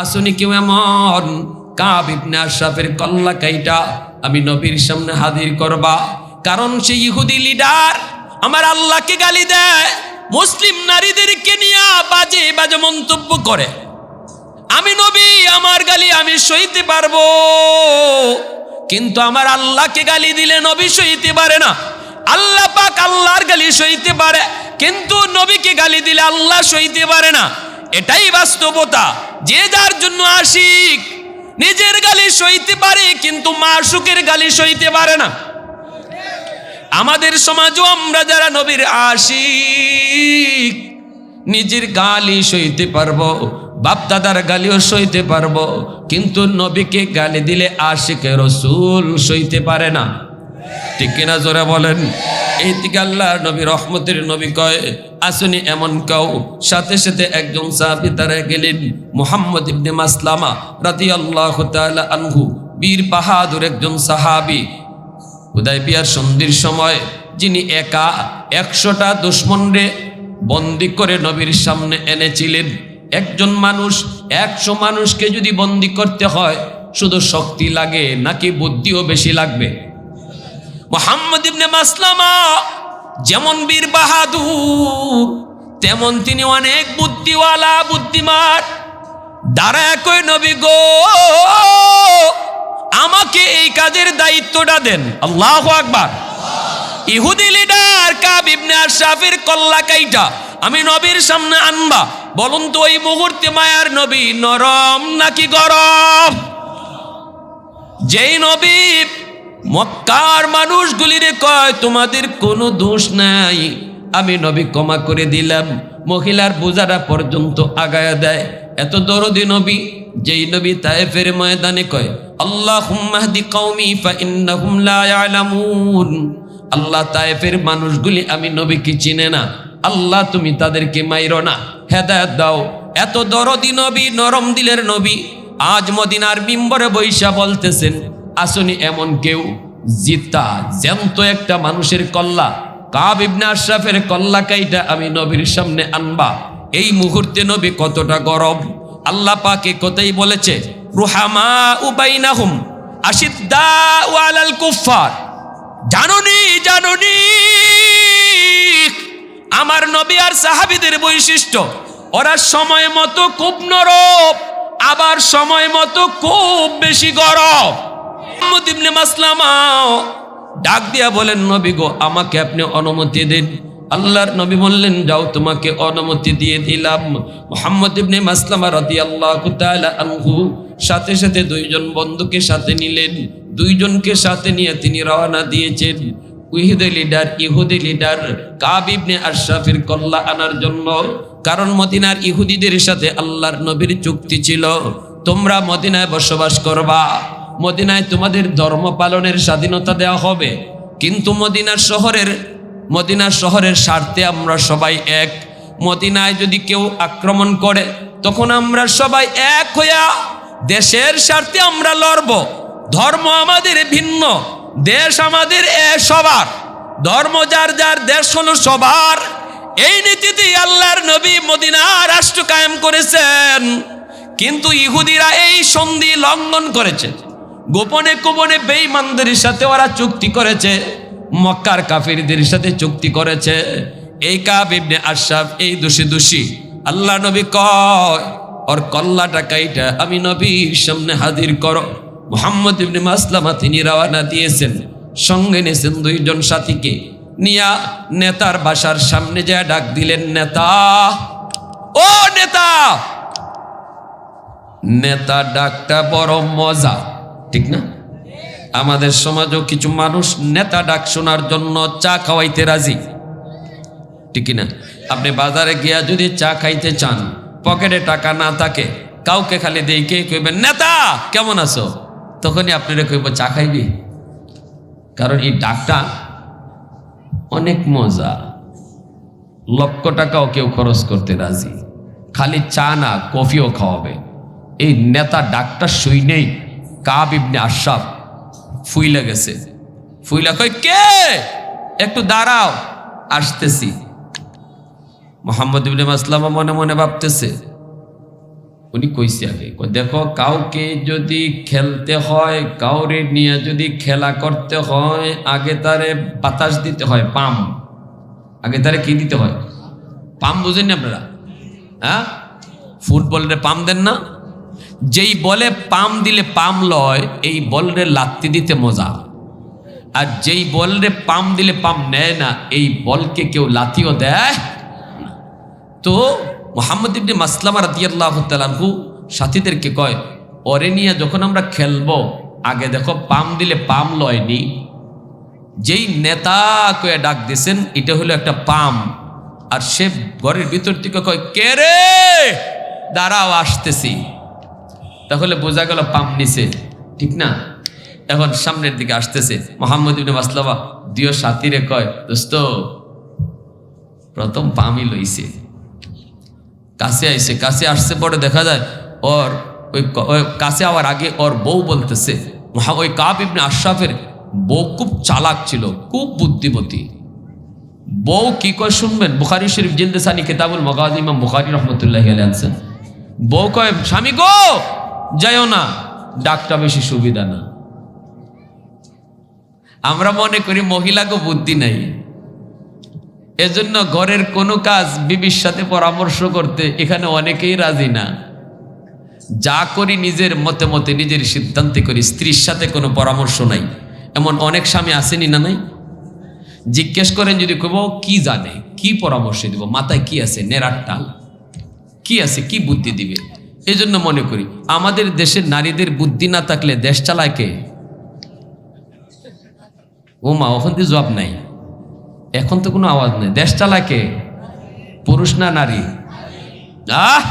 আসনি কেউ এমন? কাব আশরাফের কল্লা কাইটা আমি নবীর সামনে হাজির করবা। কারণ সে ইহুদি লিডার, আমার আল্লাহকে গালি দেয়, মুসলিম নারীদেরকে নিয়ে বাজে বাজে মন্তব্য করে। আমি নবী, আমার গালি আমি সইতে পারব। কিন্তু আমার আল্লাহকে গালি দিলে নবী সইতে পারে না। আল্লাহ পাক আল্লাহর গালি সইতে পারে, কিন্তু নবীকে গালি দিলে আল্লাহ সইতে পারে না। এটাই বাস্তবতা। যে যার জন্য আশিক নিজের গালি সইতে পারে, কিন্তু মাসুকের গালি সইতে পারে না। আমাদের সমাজও আমরা যারা নবীর আশিক, নিজের গালি সইতে পারব, বাপদাদার গালিও সইতে পারব, কিন্তু নবীকে গালি দিলে আশিকে রসুল সইতে পারে না। ঠিক কিনা জোরে বলেন? এই থেকে আল্লাহ নবী রহমতের নবী কয়, আসুনি এমন কাউ? সাথে সাথে একজন সাহাবি তারা গেলেন, মুহাম্মদ ইবনে মাসলামা রাতি আল্লাহ আনহু, বীর বাহাদুর একজন সাহাবি। উদয় বিয়ার সন্ধির সময় যিনি একা একশোটা দুশ্মনরে বন্দি করে নবীর সামনে এনেছিলেন। একজন মানুষ, একশো মানুষকে যদি বন্দি করতে হয়, শুধু শক্তি লাগে নাকি বুদ্ধিও বেশি লাগবে? মোহাম্মদ ইবনে মাসলামা যেমন বীর বাহাদুর, তেমন তিনি অনেক বুদ্ধিওয়ালা, বুদ্ধিমান। দ্বারা একই নবী গো, আমাকে এই কাজের দায়িত্বটা দেন। আল্লাহ আকবার। ইহুদি লিডার কাব ইবনে আশরাফের কল্লা কাইটা আমি নবীর সামনে আনবা। বলুন তো ওই মুহূর্তে মায়ার নবী নরম নাকি গরম? যেই নবী মক্কার মানুষগুলিরে কয়, তোমাদের কোনো দোষ নাই। আমি নবী ক্ষমা করে দিলাম। মহিলার বোঝারা পর্যন্ত আগায়া দেয়। এত দরদি নবী, যেই নবী তায়েফের ময়দানে কয় আল্লাহ হুম্মাহদি ফা ইন্নাহুম আল্লাহ তায়েফের মানুষগুলি, আমি নবীকে চিনে না। আল্লাহ তুমি তাদেরকে মাইরো না। হেদায়ত দাও। এত দরদি নবী, নরম দিলের নবী, আজ মদিনার বিম্বরে বৈশা বলতেছেন আসনি এমন কেউ জিতা জ্যান্ত একটা মানুষের কল্লা। কাব ইবনে আশরাফের কল্লা কাইটা আমি নবীর সামনে আনবা। এই মুহূর্তে নবী কতটা গরম। আল্লাহ পাকে কোথায় বলেছে রুহামা উবাইনাহুম আশিদ্দা ওয়ালাল কুফার জাননি জাননি। আমার নবী আর সাহাবিদের বৈশিষ্ট্য, ওরা সময় মতো খুব নরম, আবার সময় মতো খুব বেশি গরম। ইবনে মাসলামা। ডাক দিয়া বলেন, নবী গো, আমাকে আপনি অনুমতি দিন। আল্লাহর নবী বললেন, যাও, তোমাকে অনুমতি দিয়ে দিলাম। মোহাম্মদ ইবনে মাসলামা রাদিয়াল্লাহু তাআলা আনহু সাথে সাথে দুইজন বন্ধুকে সাথে নিলেন। দুইজনকে সাথে নিয়ে তিনি রওনা দিয়েছেন। ইহুদি লিডার ইহুদি লিডার, কাব ইবনে আশরাফের কল্লা আনার জন্য। কারণ মদিনার ইহুদিদের সাথে আল্লাহর নবীর চুক্তি ছিল। তোমরা মদিনায় বসবাস করবা। মদিনায় তোমাদের ধর্ম পালনের স্বাধীনতা দেওয়া হবে। কিন্তু মদিনার শহরের মদিনার শহরের স্বার্থে আমরা সবাই এক। মদিনায় যদি কেউ আক্রমণ করে, তখন আমরা সবাই এক হইয়া দেশের স্বার্থে আমরা লড়ব। ধর্ম আমাদের ভিন্ন, দেশ আমাদের এ সবার। ধর্ম যার যার, দেশ হলো সবার। এই নীতিতে আল্লাহর নবী মদিনা রাষ্ট্র কায়েম করেছেন। কিন্তু ইহুদিরা এই সন্ধি লঙ্ঘন করেছে। গোপনে গোপনে বেঈমানদের সাথে ওরা চুক্তি করেছে, মক্কার কাফিরদের সাথে চুক্তি করেছে। এই কাব ইবনে আশরাফ, এই দোষী দোষী। আল্লাহ নবী কয়, ওর কল্লাটা কাইটা, আমি নবীর সামনে হাজির করো। মোহাম্মদ ইবনে মাসলামা তিনি রওয়ানা দিয়েছেন, সঙ্গে নিয়েছেন দুইজন সাথীকে। নিয়া নেতার বাসার সামনে যা ডাক দিলেন, নেতা, ও নেতা! নেতা ডাকটা বড় মজা। ঠিক না? আমাদের সমাজও কিছু মানুষ নেতা ডাক শোনার জন্য চা খাওয়াইতে রাজি। ঠিক না আপনি বাজারে গিয়া যদি চা খাইতে চান, পকেটে টাকা না থাকে, কাউকে খালি দেখে কইবেন নেতা, কেমন আছো? তখনই আপনারা কইব, চা খাইবি? কারণ এই ডাকটা অনেক মজা। লক্ষ টাকাও কেউ খরচ করতে রাজি। খালি চা না, কফিও খাওয়াবে। এই নেতা ডাক্তার শুই নেই। কাব ইবনে আশরাফ ফুইলা গেছে। ফুইলা কই কে? একটু দাঁড়াও, আসতেছি। মোহাম্মদ ইবনে মাসলামা মনে মনে ভাবতেছে। উনি কইছে আগে দেখো, কাউকে যদি খেলতে হয়, কাউরে নিয়ে যদি খেলা করতে হয়, আগে তারে বাতাস দিতে হয়, পাম। আগে তারে কি দিতে হয়? পাম বুঝেন না আপনারা? হ্যাঁ? ফুটবলের পাম দেন না? যেই বলে পাম দিলে পাম লয়, এই বলরে লাত্তি দিতে মজা। আর যেই বলরে পাম দিলে পাম নেয় না, এই বলকে কেউ লাথিও দেয় তো মোহাম্মদ ইবনে মাসলামা রাদিয়াল্লাহু তাআলাহু সাথীদেরকে কয় ওরে নিয়ে যখন আমরা খেলব, আগে দেখো পাম দিলে পাম লয়নি। যেই নেতা কয়ে ডাক দিয়েছেন এটা হলো একটা পাম। আর সে ঘরের ভিতর থেকে কয়, কে রে? দাঁড়াও, আসতেছি। তাহলে বোঝা গেল পাম নিছে ঠিক না? এখন সামনের দিকে আসতেছে। মোহাম্মদ ইবনে মাসলামা দিও সাথীরে কয়, দোস্ত, প্রথম পামই লইছে। কাছে আইছে, কাছে আসছে পরে দেখা যায় ওর, ওই কাছে আওয়ার আগে ওর বউ বলতেছে। ওই কাব ইবনে আশরাফের বউ খুব চালাক ছিল, খুব বুদ্ধিমতী। বউ কি কয় শুনবেন? বুখারি শরীফ জিলদেসানি কিতাবুল মগাজ ইমাম বুখারি রহমতুল্লাহ আনছেন। বউ কয়, স্বামী গো যাইও না, ডাকটা বেশি সুবিধা না। আমরা মনে করি মহিলাকে বুদ্ধি নাই। এজন্য ঘরের কোনো কাজ বিবির সাথে পরামর্শ করতে এখানে অনেকেই রাজি না। যা করি নিজের মতে মতে নিজের সিদ্ধান্তে করি, স্ত্রীর সাথে কোনো পরামর্শ নাই। এমন অনেক স্বামী আসেনি না নাই? জিজ্ঞেস করেন যদি কব, কি জানে? কি পরামর্শ দিব? মাথায় কি আছে? নেরার টাল। কি আছে? কি বুদ্ধি দিবে? এই জন্য মনে করি, আমাদের দেশের নারীদের বুদ্ধি না থাকলে দেশ চালায় কে? ও মা, ওখান থেকে জবাব নাই। এখন তো কোনো আওয়াজ নেই। দেশ চালায় কে? পুরুষ না নারী? আহ!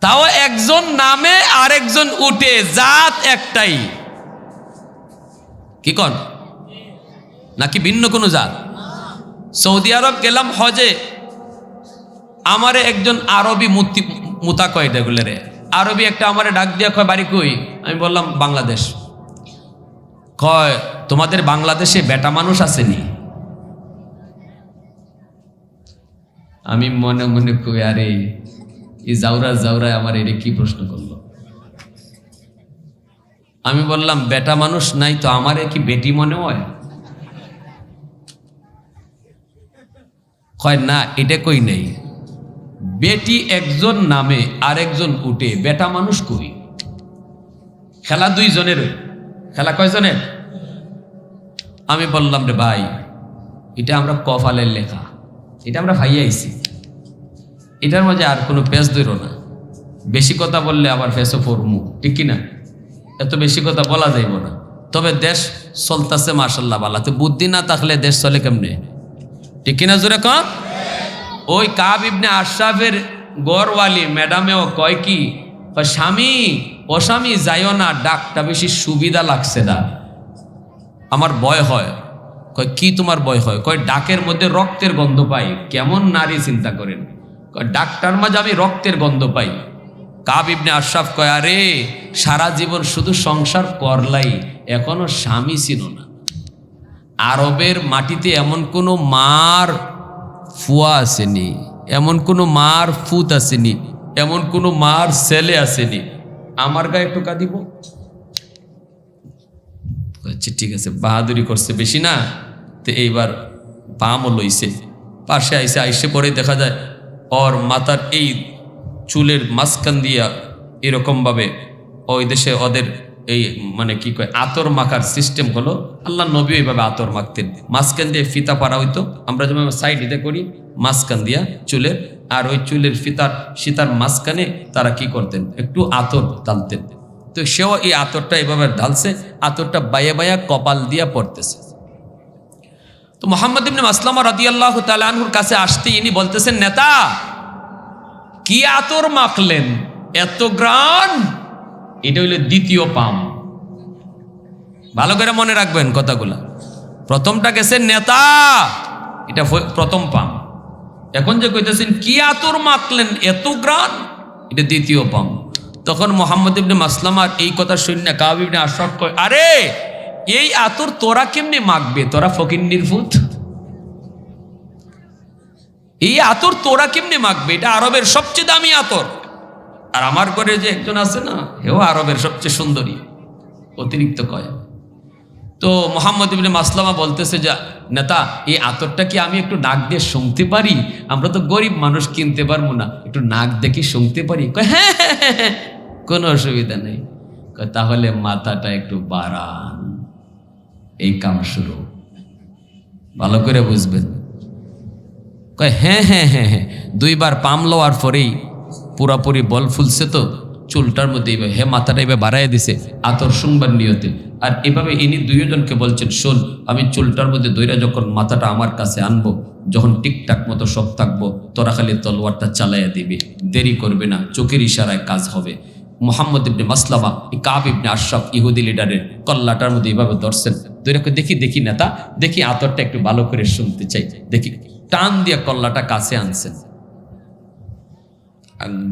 তাও একজন নামে আরেকজন উঠে, জাত একটাই। কি কন? নাকি ভিন্ন কোনো জাত? সৌদি আরব গেলাম হজে আমারে একজন আরবি মূর্তি মুতা কয় রে আরবি একটা আমারে ডাক দিয়া কয়, বাড়ি কই? আমি বললাম, বাংলাদেশ। কয়, তোমাদের বাংলাদেশে বেটা মানুষ আসেনি? আমি মনে মনে কই, আরে এই জাউরা জাউরায় আমার এটা কি প্রশ্ন করল? আমি বললাম, বেটা মানুষ নাই তো আমারে কি বেটি মনে হয়? কয়, না, এটা কই নেই? বেটি একজন নামে আরেকজন উঠে, বেটা মানুষ কই? খেলা দুইজনের, খেলা কয়জনের? আমি বললাম, রে ভাই, এটা আমরা কপালের লেখা, এটা আমরা ভাইয়াইছি এটার মাঝে আর কোনো পেঁচ ধরো না। বেশি কথা বললে আবার ফেসও ফরমু ঠিক কিনা এত বেশি কথা বলা যাইব না। তবে দেশ চলতেছে মার্শাল্লাহ বালা তো বুদ্ধি না থাকলে দেশ চলে কেমনে? ঠিক কিনা জোরে কম ওই কাব ইবনে আশরাফের গড়ওয়ালি, ম্যাডামেও কয় কি স্বামী, ও স্বামী, যাইও না, ডাকটা বেশি সুবিধা লাগছে না। আমার ভয় হয়। কয়, কি তোমার ভয় হয়? কয়, ডাকের মধ্যে রক্তের গন্ধ পাই। কেমন নারী চিন্তা করেন। কয়, ডাক্তার মাঝে আমি রক্তের গন্ধ পাই। কাব ইবনে আশরাফ কয়, আরে, সারা জীবন শুধু সংসার করলাই, এখনও স্বামী ছিল না। আরবের মাটিতে এমন কোনো মার ফুয়া আসেনি, এমন কোনো মার ফুত আসেনি, এমন কোনো মার ছেলে আসেনি। আমার গায়ে একটু কাঁদিব আচ্ছা ঠিক আছে, বাহাদুরি করছে বেশি না। তো এইবার পামও লইছে, পাশে আইসে আইসে পরে দেখা যায়, ওর মাথার এই চুলের মাঝখান দিয়া এরকমভাবে ওই দেশে ওদের এই মানে কি কয়, আতর মাখার সিস্টেম হলো, আল্লাহ নবী ওইভাবে আতর মাখতেন। মাঝখান দিয়ে ফিতা পারা হইতো। আমরা যেমন সাইডে করি, মাঝখান দিয়া চুলের, আর ওই চুলের ফিতার, সীতার মাঝখানে তারা কি করতেন, একটু আতর টানতেন তো সেও এই আতরটা এভাবে ঢালছে, আতরটা বায়া বায়া কপাল দিয়া পড়তেছে। তো মোহাম্মদ ইবনে মাসলামা রাদিয়াল্লাহু তাআলা আনহুর কাছে আসতে ইনি বলতেছেন, নেতা, কি আতর মাখলেন? এত গ্রান? এটা হইল দ্বিতীয় পাম। ভালো করে মনে রাখবেন কথাগুলা। প্রথমটা গেছে নেতা, এটা প্রথম পাম। এখন যে কইতেছেন, কি আতর মাখলেন এত গ্রান এটা দ্বিতীয় পাম। তখন মোহাম্মদ ইবনে মাসলামার এই কথা শুনে কাব ইবনে আশরাফ কয়, আরে, এই আতর তোরা কেমনে মাখবে? তোরা ফকির নির্ভূত? এই আতর তোরা কেমনে মাখবে? এটা আরবের সবচেয়ে দামি আতর। আর আমার ঘরে যে একজন আছে না হেও আরবের সবচেয়ে সুন্দরী। অতিরিক্ত কয়। তো মোহাম্মদ ইবনে মাসলামা বলতেছে যে নেতা এই আতরটা কি আমি একটু নাক দিয়ে শুনতে পারি? আমরা তো গরিব মানুষ কিনতে পারব না। একটু নাক দেখে শুনতে পারি। কয়, হ্যাঁ হ্যাঁ, হ্যাঁ, হ্যাঁ, কোনো অসুবিধা নেই। তাহলে মাথাটা একটু বাড়ান। এই কাম শুরু। ভালো করে বুঝবেন। কয় হ্যাঁ হ্যাঁ হ্যাঁ হ্যাঁ। দুইবার পাম লওয়ার পরেই পুরাপুরি বল ফুলছে তো, চুলটার মধ্যে হে মাথাটা এভাবে বাড়াই দিছে, আতর শুনবার নিয়তে। আর এভাবে ইনি দুইজনকে বলছেন, শোন, আমি চুলটার মধ্যে দইরা যখন মাথাটা আমার কাছে আনব, যখন টিকটাক মতো সব থাকব, তোরা খালি তলোয়ারটা চালাইয়া দিবি। দেরি করবে না, চোখের ইশারায় কাজ হবে। মোহাম্মদ ইবনে মাসলামা, কাব ইবনে আশরাফ ইহুদি লিডারের কল্লাটার মধ্যে এইভাবে ধরছেন। দুইটাকে দেখি দেখি নেতা, দেখি আতরটা একটু ভালো করে শুনতে চাই। দেখি, টান দিয়ে কল্লাটা কাছে আনছেন।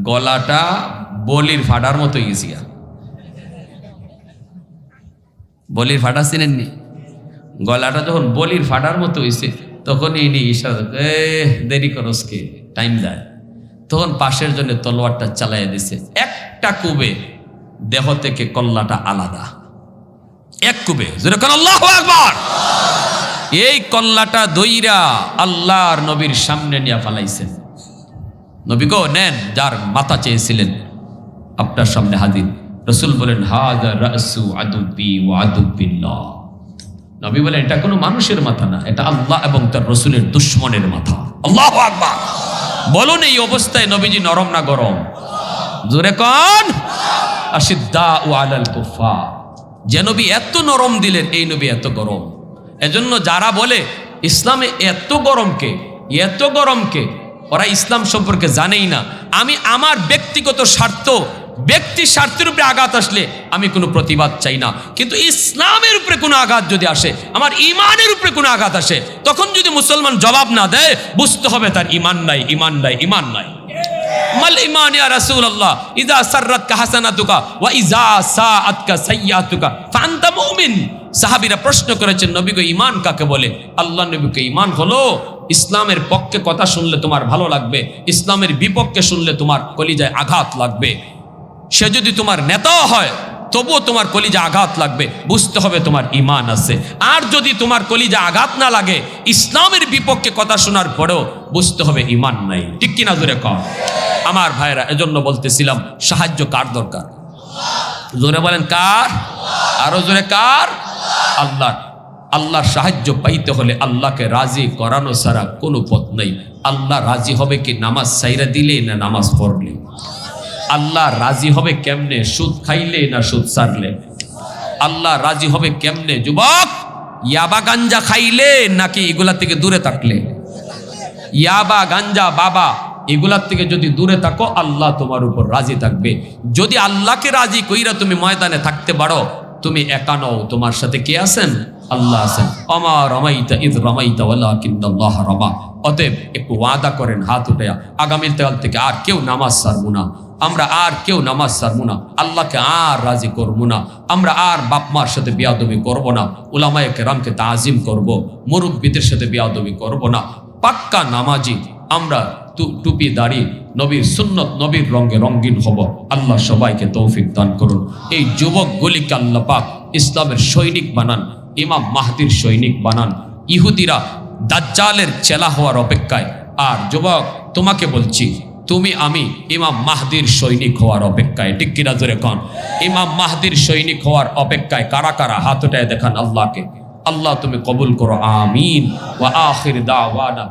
গলাটা বলির ফাটার মতো ইজিয়া বলির ফাটা চিনেননি? গলাটা যখন বলির ফাটার মতো হয়েছে তখন ইনি ইশারা এ, দেরি করসকে টাইম দেয়। তখন পাশের জন্য তলোয়ারটা চালাইয়া দিছে। একটা কুবে দেহ থেকে কল্লাটা আলাদা। এক কুবে এই কল্লাটা দইরা আল্লাহর নবীর সামনে নিয়ে ফালাইছেন। নবী গো, নেন, যার মাথা চেয়েছিলেন। আপনার সামনে হাজির। রসুল বলেন, হাদা রাসু আদুব্বি ও নবী বলেন, এটা কোনো মানুষের মাথা না, এটা আল্লাহ এবং তার রসুলের দুশ্মনের মাথা। আল্লাহ আকবার। বলুন, এই অবস্থায় নবীজি নরম না গরম? জোরে কন। আশিদ্দা ও আলাল কুফা যে নবী এত নরম দিলেন, এই নবী এত গরম। এজন্য যারা বলে, ইসলামে এত গরমকে এত গরমকে ওরা ইসলাম সম্পর্কে জানেই না। আমি আমার ব্যক্তিগত স্বার্থ, ব্যক্তি স্বার্থের উপরে আঘাত আসলে আমি কোনো প্রতিবাদ চাই না। কিন্তু ইসলামের উপরে কোনো আঘাত যদি আসে, আমার ইমানের উপরে কোনো আঘাত আসে, তখন যদি মুসলমান জবাব না দেয়, বুঝতে হবে তার ইমান নাই ইমান নাই ইমান নাই। মাল ইমান ইয়া রাসূলুল্লাহ, ইযা সাররাতকা ওয়া সাআতকা ফাআনতা মুমিন। সাহাবীরা প্রশ্ন করেছেন নবী গো ঈমান কাকে বলে? আল্লাহ নবীকে ঈমান হলো ইসলামের পক্ষে কথা শুনলে তোমার ভালো লাগবে, ইসলামের বিপক্ষে শুনলে তোমার কলিজায় আঘাত লাগবে। সে যদি তোমার নেতাও হয়, তবুও তোমার কলিজা আঘাত লাগবে, বুঝতে হবে তোমার ইমান আছে। আর যদি তোমার কলিজা আঘাত না লাগে, ইসলামের বিপক্ষে কথা শোনার পরেও বুঝতে হবে ইমান নাই। ঠিক কিনা জোরে কম আমার ভাইরা এজন্য বলতেছিলাম, সাহায্য কার দরকার? জোরে বলেন কার? আরও জোরে কার? আল্লাহ আল্লাহর সাহায্য পাইতে হলে আল্লাহকে রাজি করানো ছাড়া কোনো পথ নেই। আল্লাহ রাজি হবে কি নামাজ সাইরা দিলে না নামাজ পড়লে? আল্লাহ রাজি হবে কেমনে? সুদ খাইলে না সুদ সারলে আল্লাহ রাজি হবে কেমনে? যুবক, ইয়াবা গাঞ্জা খাইলে নাকি এগুলা থেকে দূরে থাকলে? ইয়াবা গাঞ্জা বাবা এগুলার থেকে যদি দূরে থাকো, আল্লাহ তোমার উপর রাজি থাকবে। যদি আল্লাহকে রাজি কইরা তুমি ময়দানে থাকতে পারো, তুমি একা নও। তোমার সাথে কে আছেন? আল্লাহ আছেন। অমা রমাইতা ইদ রমাইতা ওয়ালা কিন্দাল্লাহ রমা। অতএব একটু ওয়াদা করেন, হাত উঠে আগামীর তেল থেকে আর কেউ নামাজ সারবো না। আমরা আর কেউ নামাজ সারবো না। আল্লাহকে আর রাজি করব না। আমরা আর বাপ মার সাথে না। তাজিম করব। সাথে না। পাক্কা নামাজি আমরা টুপি দাড়ি, নবীর সুন্নত, নবীর রঙে রঙিন হব। আল্লাহ সবাইকে তৌফিক দান করুন। এই যুবকগুলিকে আল্লাহ ইসলামের সৈনিক বানান। ইমাম মাহাদির সৈনিক বানান। ইহুদিরা দাজ্জালের চেলা হওয়ার অপেক্ষায়, আর যুবক, তোমাকে বলছি, তুমি, আমি ইমাম মাহদির সৈনিক হওয়ার অপেক্ষায়। ঠিক কিনা জোরে কন? ইমাম মাহদির সৈনিক হওয়ার অপেক্ষায় কারা কারা হাতটায় দেখান আল্লাহকে? আল্লাহ তুমি কবুল করো, আমিন। ওয়া আখির দাওয়ানা